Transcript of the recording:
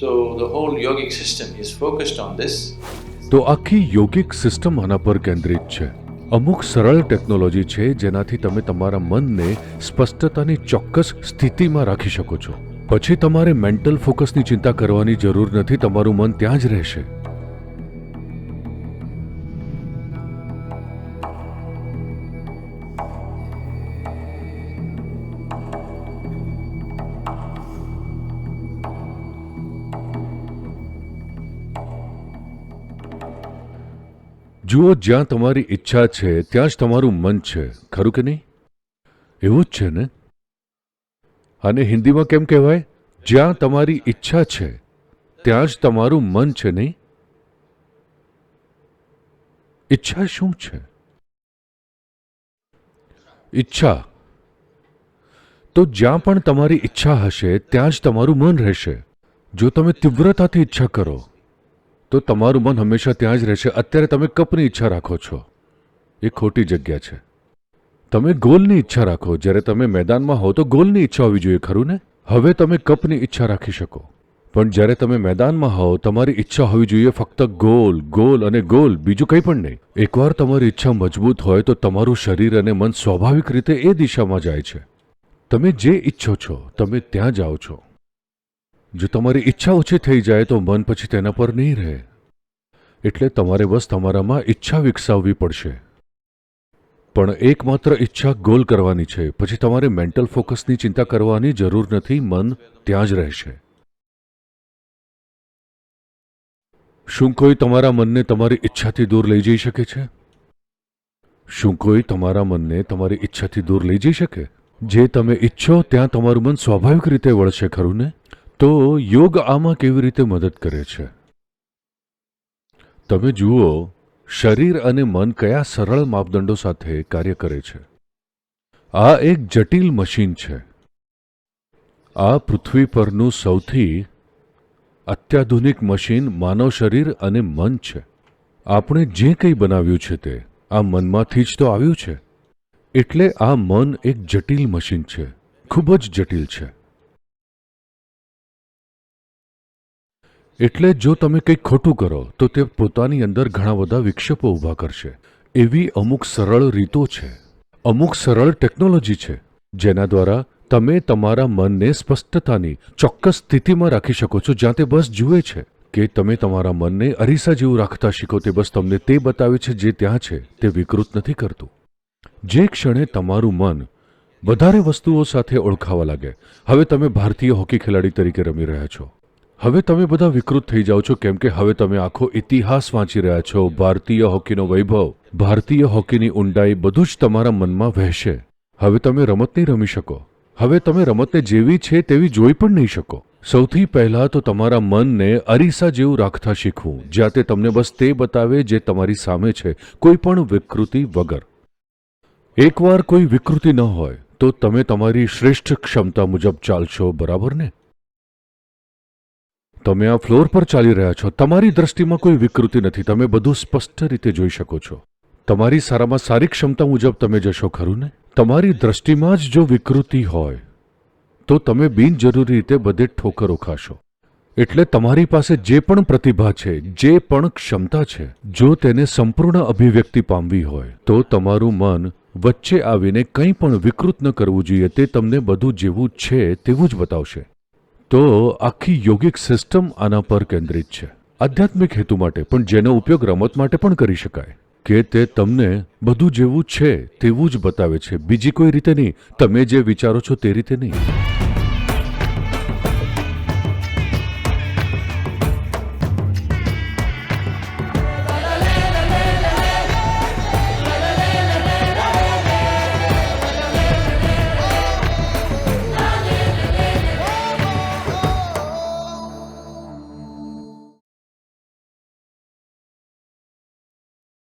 So, the whole yogic system is focused on this. તો આખી યોગિક system આના પર કેન્દ્રિત છે. અમુક સરળ ટેકનોલોજી છે જેનાથી તમે તમારા મનને સ્પષ્ટતાની ચોક્કસ સ્થિતિમાં રાખી શકો છો. પછી તમારે મેન્ટલ ફોકસની ચિંતા કરવાની જરૂર નથી, તમારું મન ત્યાં જ રહેશે. જુઓ, જ્યાં તમારી ઈચ્છા છે, ત્યાં જ તમારું મન છે. ખરું કે નહીં? એવું જ છે ને? અને હિન્દીમાં કેમ કહેવાય? જ્યાં તમારી ઈચ્છા છે, ત્યાં જ તમારું મન છે નહીં? ઈચ્છા શું છે? ઈચ્છા. તો જ્યાં પણ તમારી ઈચ્છા હશે, ત્યાં જ તમારું મન રહેશે. જો તમે તીવ્રતાથી ઈચ્છા કરો તો તમારું મન હંમેશા ત્યાં જ રહેશે. અત્યારે તમે કપની ઈચ્છા રાખો છો. એ ખોટી જગ્યા છે. તમે ગોલની ઈચ્છા રાખો. જ્યારે તમે મેદાનમાં હો તો ગોલની ઈચ્છા હોવી જોઈએ, ખરું ને? હવે તમે કપની ઈચ્છા રાખી શકો. પણ જ્યારે તમે મેદાનમાં હો, તમારી ઈચ્છા હોવી જોઈએ ફક્ત ગોલ ગોલ અને ગોલ, બીજું કંઈ પણ નહીં. એકવાર તમારી ઈચ્છા મજબૂત હોય તો તમારું શરીર અને મન સ્વાભાવિક રીતે એ દિશામાં જાય છે. તમે જે ઈચ્છો છો, તમે ત્યાં જાઓ છો. જો તમારી ઈચ્છા ઓછી થઈ જાય તો મન પછી તેના પર નહીં રહે. એટલે તમારે બસ તમારામાં ઈચ્છા વિકસાવવી પડશે. પણ એકમાત્ર ઈચ્છા ગોલ કરવાની છે. પછી તમારે મેન્ટલ ફોકસની ચિંતા કરવાની જરૂર નથી. મન ત્યાં જ રહેશે. શું કોઈ તમારા મનને તમારી ઈચ્છાથી દૂર લઈ જઈ શકે છે? શું કોઈ તમારા મનને તમારી ઈચ્છાથી દૂર લઈ જઈ શકે? જે તમે ઈચ્છો, ત્યાં તમારું મન સ્વાભાવિક રીતે વળશે, ખરું ને? તો યોગ આમાં કેવી રીતે મદદ કરે છે? તમે જુઓ, શરીર અને મન કયા સરળ માપદંડો સાથે કાર્ય કરે છે. આ એક જટિલ મશીન છે. આ પૃથ્વી પરનું સૌથી અત્યાધુનિક મશીન માનવ શરીર અને મન છે. આપણે જે કંઈ બનાવ્યું છે તે આ મનમાંથી જ તો આવ્યું છે. એટલે આ મન એક જટિલ મશીન છે. ખૂબ જ જટિલ છે. એટલે જો તમે કંઈક ખોટું કરો, તો તે પોતાની અંદર ઘણા બધા વિક્ષેપો ઊભા કરશે. એવી અમુક સરળ રીતો છે. અમુક સરળ ટેકનોલોજી છે, જેના દ્વારા તમે તમારા મનને સ્પષ્ટતાની ચોક્કસ સ્થિતિમાં રાખી શકો છો, જ્યાં તે બસ જુએ છે. કે તમે તમારા મનને અરીસા જેવું રાખતા શીખો, તે બસ તમને તે બતાવે છે જે ત્યાં છે, તે વિકૃત નથી કરતું. જે ક્ષણે તમારું મન વધારે વસ્તુઓ સાથે ઓળખાવા લાગે. હવે તમે ભારતીય હોકી ખેલાડી તરીકે રમી રહ્યા છો. હવે તમે બધા વિકૃત થઈ જાઓ છો કેમ કે હવે તમે આખો ઇતિહાસ વાંચી રહ્યા છો. ભારતીય હોકીનો વૈભવ, ભારતીય હોકીની ઊંડાઈ બધું જ તમારા મનમાં વહેશે. હવે તમે રમત નહીં રમી શકો. હવે તમે રમતને જેવી છે તેવી જોઈ પણ નહીં શકો. સૌથી પહેલા તો તમારા મનને અરીસા જેવું રાખતા શીખવું, જ્યાં તે તમને બસ તે બતાવે જે તમારી સામે છે, કોઈ પણ વિકૃતિ વગર. એકવાર કોઈ વિકૃતિ ન હોય, તો તમે તમારી શ્રેષ્ઠ ક્ષમતા મુજબ ચાલશો, બરાબર ને? તમે આ ફ્લોર પર ચાલી રહ્યા છો. તમારી દ્રષ્ટિમાં કોઈ વિકૃતિ નથી. તમે બધું સ્પષ્ટ રીતે જોઈ શકો છો. તમારી સારામાં સારી ક્ષમતા મુજબ તમે જશો, ખરું ને? તમારી દ્રષ્ટિમાં જ જો વિકૃતિ હોય, તો તમે બિનજરૂરી રીતે બધે ઠોકરો ખાશો. એટલે તમારી પાસે જે પણ પ્રતિભા છે, જે પણ ક્ષમતા છે, જો તેને સંપૂર્ણ અભિવ્યક્તિ પામવી હોય, તો તમારું મન વચ્ચે આવીને કંઈ પણ વિકૃત ન કરવું જોઈએ. તે તમને બધું જેવું છે તેવું જ બતાવશે. તો આખી યોગિક સિસ્ટમ આના પર કેન્દ્રિત છે. આધ્યાત્મિક હેતુ માટે પણ, જેનો ઉપયોગ રમત માટે પણ કરી શકાય. કે તે તમને બધું જેવું છે તેવું જ બતાવે છે. બીજી કોઈ રીતે નહીં. તમે જે વિચારો છો તે રીતે નહીં.